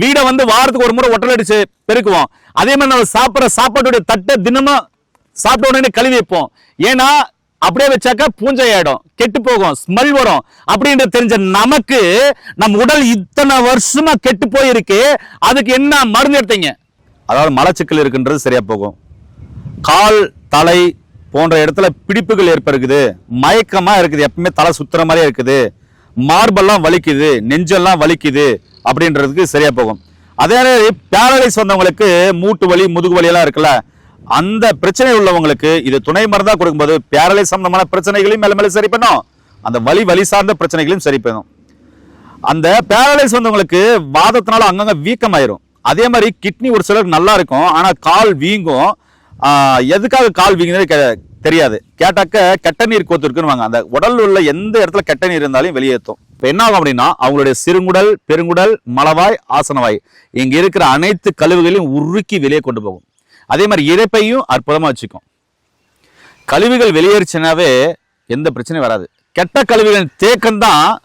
வீடை வந்து வாரத்துக்கு ஒரு முறை ஒட்டல் அடிச்சு பெருக்குவோம். அதே மாதிரி நம்ம சாப்பிட்ற சாப்பாட்டுடைய தட்டை தினமும் சாப்பிட்ட உடனே கழுவி வைப்போம். ஏன்னா அப்படியே வச்சாக்கா பூஞ்சை ஆயிடும் கெட்டு போகும். ஸ்மெல் வரும். அப்படின்ற தெரிஞ்ச நமக்கு நம்ம உடல் இத்தனை வருஷமா கெட்டு போயிருக்கு. அதுக்கு என்ன மருந்து எடுத்தீங்க? அதாவது மலச்சிக்கல் இருக்குன்றது சரியா போகும். கால் தலை போன்ற இடத்துல பிடிப்புகள் ஏற்படுக்குது. மயக்கமா இருக்குது. எப்பவுமே தலை சுத்துற மாதிரியே இருக்குது. மார்பெல்லாம் வலிக்குது. நெஞ்செல்லாம் வலிக்குது. அப்படின்றதுக்கு சரியா போகும். அதே மாதிரி பேரலைஸ் வந்தவங்களுக்கு மூட்டு வலி முதுகு வலி எல்லாம் இருக்குல்ல அந்த பிரச்சனை உள்ளவங்களுக்கு இது துணை மருந்தா கொடுக்கும்போது பேரலைஸ் சம்பந்தமான பிரச்சனைகளையும் மேல மேல சரி பண்ணும். அந்த வலி வலி சார்ந்த பிரச்சனைகளையும் சரி பண்ணும். அந்த பேரலைஸ் வந்தவங்களுக்கு வாதத்தினால அங்கங்க வீக்கமாயிரும். அதே மாதிரி கிட்னி ஒரு சிலருக்கு நல்லா இருக்கும் ஆனா கால் வீங்கும். எதுக்காக கால் வீங்குதுன்னு தெரியாது. கேட்டாக்க கெட்ட நீர் கோத்து இருக்குன்னு அந்த உடல் உள்ள எந்த இடத்துல கெட்ட நீர் இருந்தாலும் வெளியேற்றும். இப்போ என்ன ஆகும் அப்படின்னா அவங்களுடைய சிறுங்குடல் பெருங்குடல் மலவாய் ஆசனவாய் இங்கே இருக்கிற அனைத்து கழிவுகளையும் உருக்கி வெளியே கொண்டு போகும். அதே மாதிரி இறைப்பையும் அற்புதமாக வச்சுக்கும். கழிவுகள் வெளியேறிச்சுனாவே எந்த பிரச்சனையும் வராது. கெட்ட கழிவுகளின் தேக்கம் தான்